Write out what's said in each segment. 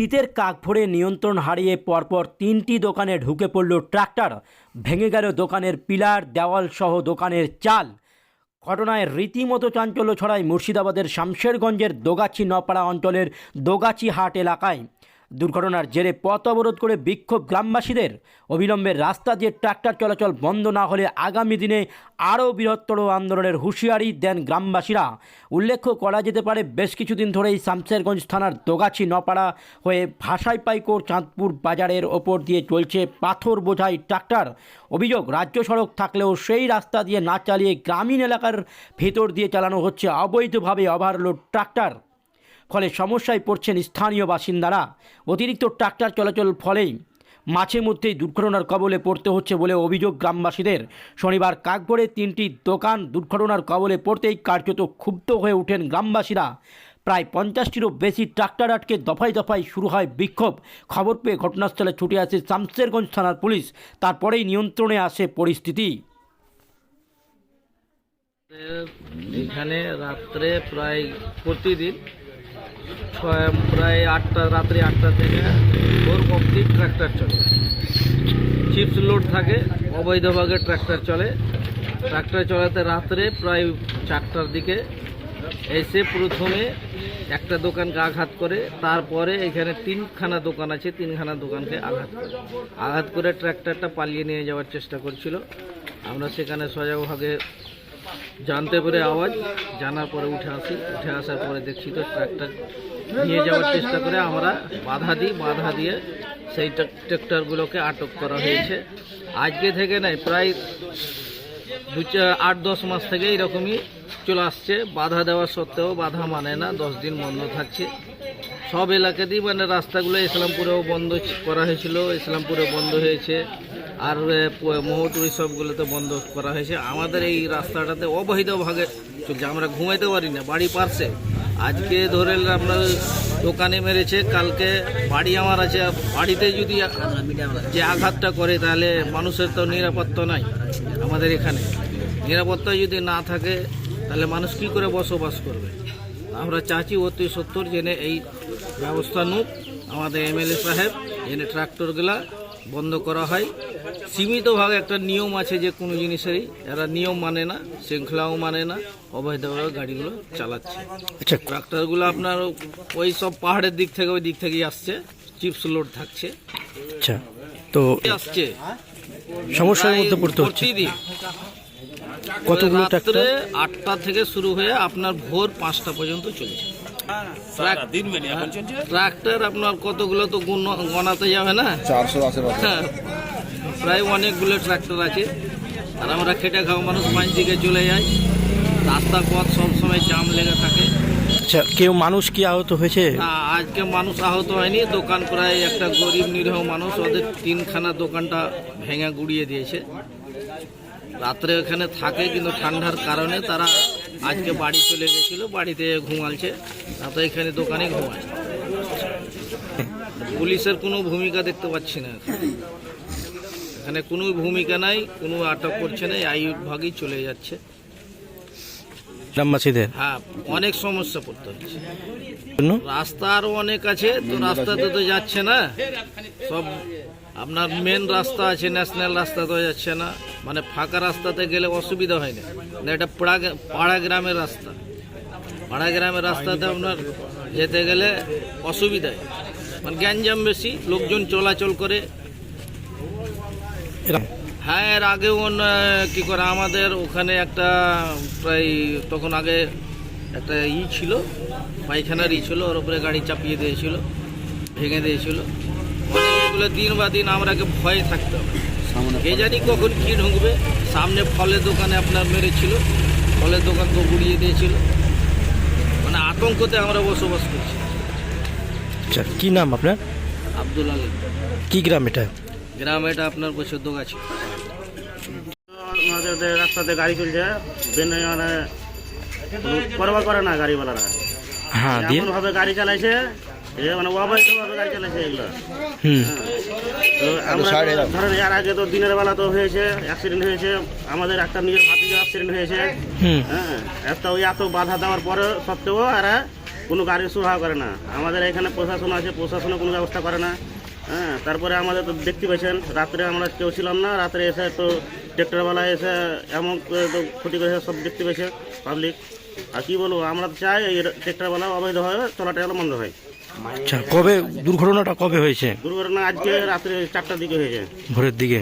শীতের কাক ভরে নিয়ন্ত্রণ হারিয়ে পরপর তিনটি দোকানে ঢুকে পড়ল ট্রাক্টর। ভেঙে গেল দোকানের পিলার দেওয়াল সহ দোকানের চাল। ঘটনায় রীতিমতো চাঞ্চল্য ছড়ায় মুর্শিদাবাদের শামশেরগঞ্জের দোগাছি নপাড়া অঞ্চলের দোগাছি হাট এলাকায়। দুর্ঘটনার জেরে পথ অবরোধ করে বিক্ষোভ গ্রামবাসীদের। অবিলম্বে রাস্তা দিয়ে ট্রাক্টর চলাচল বন্ধ না হলে আগামী দিনে আরও বৃহত্তর আন্দোলনের হুঁশিয়ারি দেন গ্রামবাসীরা। উল্লেখ্য করা যেতে পারে, বেশ কিছুদিন ধরেই শামশেরগঞ্জ থানার দোগাছি নপাড়া হয়ে ভাষাই পাইকোর চাঁদপুর বাজারের ওপর দিয়ে চলছে পাথর বোঝাই ট্রাক্টর। অভিযোগ, রাজ্য সড়ক থাকলেও সেই রাস্তা দিয়ে না চালিয়ে গ্রামীণ এলাকার ভেতর দিয়ে চালানো হচ্ছে। অবৈধভাবে ওভারলোড ট্রাক্টর। ফলে সমস্যায় পড়ছেন স্থানীয় বাসিন্দারা। অতিরিক্ত ট্রাক্টর চলাচল ফলেই মাঝে মধ্যেই দুর্ঘটনার কবলে পড়তে হচ্ছে বলে অভিযোগ গ্রামবাসীদের। শনিবার কাকভরে তিনটি দোকান দুর্ঘটনার কবলে পড়তেই কার্যত ক্ষুব্ধ হয়ে ওঠেন গ্রামবাসীরা। প্রায় পঞ্চাশটিরও বেশি ট্রাক্টর আটকে দফায় দফায় শুরু হয় বিক্ষোভ। খবর পেয়ে ঘটনাস্থলে ছুটে আসে শামশেরগঞ্জ থানার পুলিশ। তারপরেই নিয়ন্ত্রণে আসে পরিস্থিতি। এখানে রাত্রে প্রায় প্রতিদিন ছয়, প্রায় আটটা, রাত্রি আটটা থেকে ভোর অব্দি ট্র্যাক্টর চলে। চিপস লোড থাকে অবৈধভাবে ট্র্যাক্টর চলে। ট্রাক্টর চলাতে রাত্রে প্রায় চারটার দিকে এসে প্রথমে একটা দোকানকে আঘাত করে, তারপরে এখানে তিনখানা দোকান আছে, তিনখানা দোকানকে আঘাত করে। আঘাত করে ট্র্যাক্টরটা পালিয়ে নিয়ে যাওয়ার চেষ্টা করছিল। আমরা সেখানে সজাগভাবে জানতে পেরে আওয়াজ, জানার পরে উঠে আসি। উঠে আসার পরে দেখছি তো ট্রাক্টর নিয়ে যাওয়ার চেষ্টা করে আমরা বাধা দিই, বাধা দিয়ে সেই ট্রাক্টরগুলোকে আটক করা হয়েছে। আজকে থেকে নাই, প্রায় দু আট দশ মাস থেকে এরকমই চলে আসছে। বাধা দেওয়া সত্ত্বেও বাধা মানে না, দশ দিন বন্ধ থাকছে। সব এলাকাতেই মানে রাস্তাগুলো ইসলামপুরেও বন্ধ করা হয়েছিল, ইসলামপুরে বন্ধ হয়েছে। আর মহতুরি সবগুলোতে বন্ধ করা হয়েছে। আমাদের এই রাস্তাটাতে অবহিত ভাগে চলছে। আমরা ঘুমাইতে পারি না, বাড়ি পারছে। আজকে ধরে আমরা দোকানে মেরেছে, কালকে বাড়ি আমার আছে। বাড়িতে যদি যে আঘাতটা করে, তাহলে মানুষের তো নিরাপত্তা নাই আমাদের এখানে। নিরাপত্তা যদি না থাকে, তাহলে মানুষ কি করে বসবাস করবে? আমরা চাচ্ছি অতি সত্তর জেনে এই ব্যবস্থা নুক। আমাদের এমএলএ সাহেব জেনে ট্রাক্টরগুলা বন্ধ করা হয়। সীমিতভাবে একটা নিয়ম আছে যে কোনো জিনিসেরই। এরা নিয়ম মানে না শৃঙ্খলাও মানে না অবৈধভাবে গাড়িগুলো চালাচ্ছে। আচ্ছা। ট্রাক্টরগুলো আপনার ওই সব পাহাড়ের দিক থেকে ওই দিক থেকেই আসছে চিপস লোড থাকছে। আচ্ছা তো আসছে। সমস্যার মধ্যে পড়তে হচ্ছে। কতগুলো রাত্রে ট্রাক্টর? আটটা থেকে শুরু হয়ে আপনার ভোর পাঁচটা পর্যন্ত চলছে। ট্রাক্টর আপনার কতগুলো তো গুণ- গণাতে যাবে না? চারশো আশেপাশে। হ্যাঁ, প্রায় অনেকগুলো ট্রাক্টর আছে। আর আমরা খেটে খাওয়া মানুষ পাঁচ দিকে চলে যাই রাস্তার পথ সবসময় জাম লেগে থাকে। আচ্ছা কেউ মানুষ কি আহত হয়েছে? না, আজকে মানুষ আহত হয়নি। দোকান প্রায় একটা গরিব নিরীহ মানুষ ওদের তিনখানা দোকানটা ভেঙে গুড়িয়ে দিয়েছে। রাত্রে ওখানে থাকে কিন্তু ঠান্ডার কারণে তারা আজকে বাড়ি চলে গেছিল বাড়িতে ঘুমালছে। তো এখানে দোকানে ঘুমায়। পুলিশের কোনো ভূমিকা দেখতে পাচ্ছি না। এখানে। কোনো ভূমিকা নাই কোনো আটক করছে না এই ভাগেই চলে যাচ্ছে। গ্রামবাসীদের? হ্যাঁ অনেক সমস্যা পড়তে হচ্ছে। রাস্তা আরও অনেক আছে তো রাস্তাতে তো যাচ্ছে না। সব আপনার মেন রাস্তা আছে ন্যাশনাল রাস্তা তো যাচ্ছে না। মানে ফাঁকা রাস্তাতে গেলে অসুবিধা হয় না। এটা পাড়া পাড়া গ্রামের রাস্তা। পাড়া গ্রামের রাস্তাতে আপনার যেতে গেলে অসুবিধা মানে গ্যাঞ্জাম বেশি লোকজন চলাচল করে হ্যাঁ এর আগেও কি করে আমাদের ওখানে একটা প্রায় তখন আগে একটা ই ছিল পায়খানার ই ছিল ওর উপরে গাড়ি চাপিয়ে দিয়েছিল ভেঙে দিয়েছিল। এগুলো দিন বা দিন আমরাকে ভয়ে থাকতে হবে। কে জানি কখন কী ঢুকবে সামনে ফলের দোকানে আপনার মেরেছিল ফলের দোকান তো গুড়িয়ে দিয়েছিল। মানে আতঙ্কতে আমরা বসবাস করছি। আচ্ছা কি নাম আপনার? আব্দুল আলী কি গ্রাম এটা? গ্রাম এটা আপনার দোকাছে আমাদের রাস্তাতে গাড়ি চলছে বেন মানে পরবা করে না গাড়িওয়ালারা। হ্যাঁ এমন ভাবে গাড়ি চালাইছে এ মানে অবৈধভাবে গাড়ি চালাইছে এগুলো। তো। ধরেন এর আগে দিনের বেলা তো হয়েছে অ্যাক্সিডেন্ট হয়েছে আমাদের একটা নিজের অ্যাক্সিডেন্ট হয়েছে। হ্যাঁ এত ওই এত বাধা দেওয়ার পরে সত্ত্বেও এরা কোনো গাড়ি সুরাহা করে না। আমাদের এখানে প্রশাসন আছে প্রশাসনও কোনো ব্যবস্থা করে না। হ্যাঁ তারপরে আমাদের তো দেখতে পাচ্ছেন রাত্রে আমরা কেউ ছিলাম না রাত্রে এসে তো ট্রেক্টরওয়ালা এসে এমন তো ক্ষতি করেছে সব দেখতে পেয়েছে পাবলিক আর কি বলব আমরা চাই এই ট্রেক্টরওয়ালা অবৈধভাবে চলাটা বন্ধ হয়। আচ্ছা কবে দুর্ঘটনাটা কবে হয়েছে? দুর্ঘটনা আজকে রাত্রে চারটার দিকে হয়েছে। ভোরের দিকে?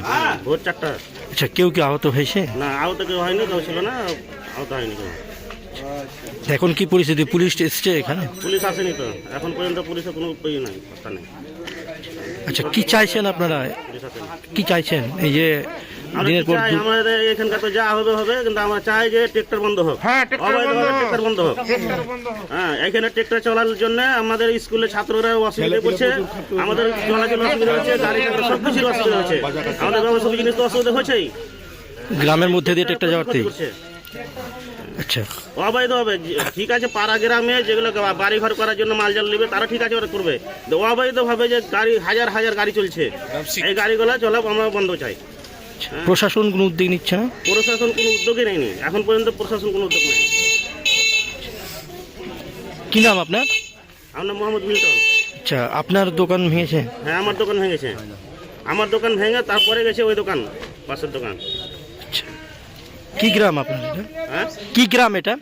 ভোর চারটা। আচ্ছা কেউ কি আহত হয়েছে? না আহত কেউ হয়নি কেউ ছিল না আহত হয়নি কেউ। এখন কি পরিস্থিতি? পুলিশ এসছে এখানে? পুলিশ আসেনি তো এখন পর্যন্ত পুলিশের কোনো উপায় নাই কথা নেই। আচ্ছা কি চাইছেন আপনারা? কি চাইছেন? এই যে আমরা দিনের পর আমাদের এখানকার তো যা হবে হবে কিন্তু আমরা চাই যে ট্রেক্টর বন্ধ হোক। অবৈধভাবে ট্রেক্টর বন্ধ হোক। হ্যাঁ এখানে ট্রেক্টর চলার জন্য আমাদের স্কুলে ছাত্ররা অসুবিধা করছে আমাদের চলাচল অসুবিধা হচ্ছে গাড়ি সব কিছুর অসুবিধা হচ্ছে আমাদের ব্যবসা জিনিস তো অসুবিধা হচ্ছেই গ্রামের মধ্যে দিয়ে ট্রেকটা যাওয়াতেই করছে। আচ্ছা। অবৈধ হবে ঠিক আছে পাড়া গ্রামে যেগুলো বাড়ি ঘর করার জন্য মাল জাল নেবে তারা ঠিক আছে ওরা করবে। তো অবৈধ ভাবে যে গাড়ি হাজার হাজার গাড়ি চলছে। এই গাড়িগুলো চলা আমরা বন্ধ চাই। প্রশাসন কোনো উদ্যোগ নিচ্ছে না? প্রশাসন কোনো উদ্যোগই নেয়নি। এখন পর্যন্ত প্রশাসন কোনো উদ্যোগ নেয়নি। কি নাম আপনার? আমার মোহাম্মদ মিল্টন। আচ্ছা আপনার দোকান ভেঙেছে? হ্যাঁ আমার দোকান ভেঙেছে। আমার দোকান ভেঙে তারপরে গেছে ওই দোকান পাশের দোকান। আচ্ছা কি গ্রাম আপনার হ্যাঁ? কি গ্রাম এটা?